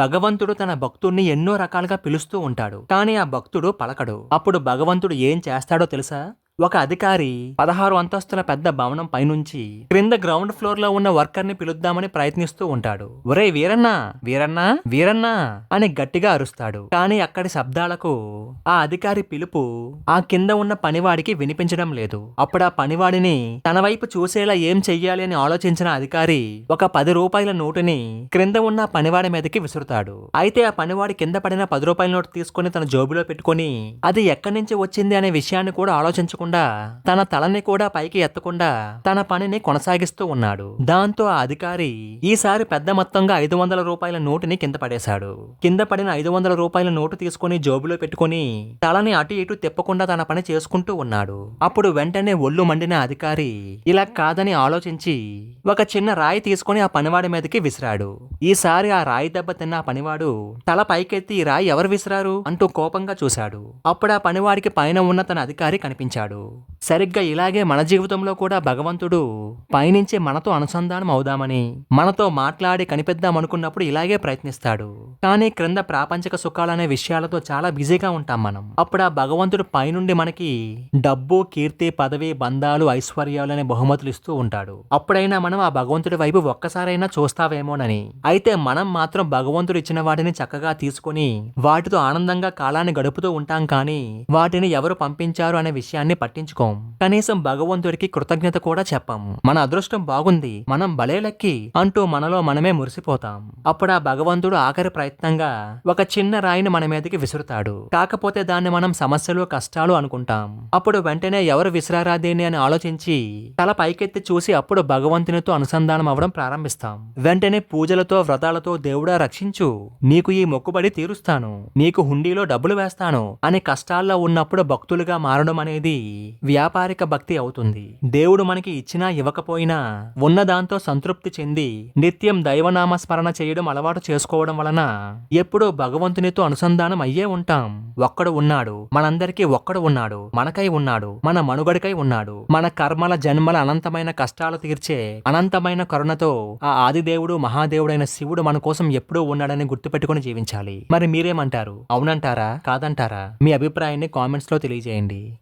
భగవంతుడు తన భక్తుడిని ఎన్నో రకాలుగా పిలుస్తూ ఉంటాడు. కానీ ఆ భక్తుడు పలకడు. అప్పుడు భగవంతుడు ఏం చేస్తాడో తెలుసా? ఒక అధికారి పదహారు అంతస్తుల పెద్ద భవనం పైనుంచి క్రింద గ్రౌండ్ ఫ్లోర్లో ఉన్న వర్కర్ని పిలుద్దామని ప్రయత్నిస్తూ ఉంటాడు. ఒరే వీరన్నా వీరన్నా వీరన్నా అని గట్టిగా అరుస్తాడు. కానీ అక్కడి శబ్దాలకు ఆ అధికారి పిలుపు ఆ కింద ఉన్న పనివాడికి వినిపించడం లేదు. అప్పుడు ఆ పనివాడిని తన వైపు చూసేలా ఏం చెయ్యాలి అని ఆలోచించిన అధికారి ఒక పది రూపాయల నోటుని క్రింద ఉన్న పనివాడి మీదకి విసురుతాడు. అయితే ఆ పనివాడి కింద పడిన పది రూపాయల నోటు తీసుకుని తన జోబులో పెట్టుకుని అది ఎక్కడి నుంచి వచ్చింది అనే విషయాన్ని కూడా ఆలోచించకుండా తన తలని కూడా పైకి ఎత్తకుండా తన పనిని కొనసాగిస్తూ ఉన్నాడు. దాంతో ఆ అధికారి ఈసారి పెద్ద మొత్తంగా ఐదు వందల రూపాయల నోటుని కింద పడేశాడు. కింద పడిన ఐదు వందల రూపాయల నోటు తీసుకుని జోబులో పెట్టుకుని తలని అటు ఇటు తిప్పకుండా తన పని చేసుకుంటూ ఉన్నాడు. అప్పుడు వెంటనే ఒళ్ళు మండిన అధికారి ఇలా కాదని ఆలోచించి ఒక చిన్న రాయి తీసుకుని ఆ పనివాడి మీదకి విసిరాడు. ఈసారి ఆ రాయి దెబ్బ తిన్న ఆ పనివాడు తల పైకెత్తి ఈ రాయి ఎవరు విసిరారు? అంటూ కోపంగా చూశాడు. అప్పుడు ఆ పనివాడికి పైన ఉన్న తన అధికారి కనిపించాడు. సరిగ్గా ఇలాగే మన జీవితంలో కూడా భగవంతుడు పయనించి మనతో అనుసంధానం అవుదామని మనతో మాట్లాడి కనిపెద్దాం అనుకున్నప్పుడు ఇలాగే ప్రయత్నిస్తాడు. కానీ క్రింద ప్రాపంచిక సుఖాలనే విషయాలతో చాలా బిజీగా ఉంటాం మనం. అప్పుడు ఆ భగవంతుడు పైనుండి మనకి డబ్బు కీర్తి పదవి బంధాలు ఐశ్వర్యాలు అనే బహుమతులు ఇస్తూ ఉంటాడు. అప్పుడైనా మనం ఆ భగవంతుడి వైపు ఒక్కసారైనా చూస్తావేమోనని. అయితే మనం మాత్రం భగవంతుడు ఇచ్చిన వాటిని చక్కగా తీసుకుని వాటితో ఆనందంగా కాలాన్ని గడుపుతూ ఉంటాం కానీ వాటిని ఎవరు పంపించారు అనే విషయాన్ని పట్టించుకోం. కనీసం భగవంతుడికి కృతజ్ఞత కూడా చెప్పం. మన అదృష్టం బాగుంది. మనం బలేలెక్కి అంటూ మనలో మనమే మురిసిపోతాం. అప్పుడు ఆ భగవంతుడు ఆఖరి ప్రయత్నంగా ఒక చిన్న రాయిని మన మీదకి విసురుతాడు. కాకపోతే దాన్ని మనం సమస్యలు కష్టాలు అనుకుంటాం. అప్పుడు వెంటనే ఎవరు విసిరారా దీన్ని అని ఆలోచించి తల పైకెత్తి చూసి అప్పుడు భగవంతునితో అనుసంధానం అవ్వడం ప్రారంభిస్తాం. వెంటనే పూజలతో వ్రతాలతో దేవుడా రక్షించు. నీకు ఈ మొక్కుబడి తీరుస్తాను. నీకు హుండీలో డబ్బులు వేస్తాను అని కష్టాల్లో ఉన్నప్పుడు భక్తులుగా మారడం అనేది వ్యాపారిక భక్తి అవుతుంది. దేవుడు మనకి ఇచ్చినా ఇవ్వకపోయినా ఉన్నదాంతో సంతృప్తి చెంది నిత్యం దైవనామ స్మరణ చేయడం అలవాటు చేసుకోవడం వలన ఎప్పుడూ భగవంతునితో అనుసంధానం అయ్యే ఉంటాం. ఒక్కడు ఉన్నాడు మనందరికీ ఒక్కడు ఉన్నాడు మనకై ఉన్నాడు మన మనుగడకై ఉన్నాడు. మన కర్మల జన్మల అనంతమైన కష్టాలు తీర్చే అనంతమైన కరుణతో ఆ ఆదిదేవుడు మహాదేవుడైన శివుడు మన కోసం ఎప్పుడూ ఉన్నాడని గుర్తుపెట్టుకుని జీవించాలి. మరి మీరేమంటారు? అవునంటారా? కాదంటారా? మీ అభిప్రాయాన్ని కామెంట్స్లో తెలియజేయండి.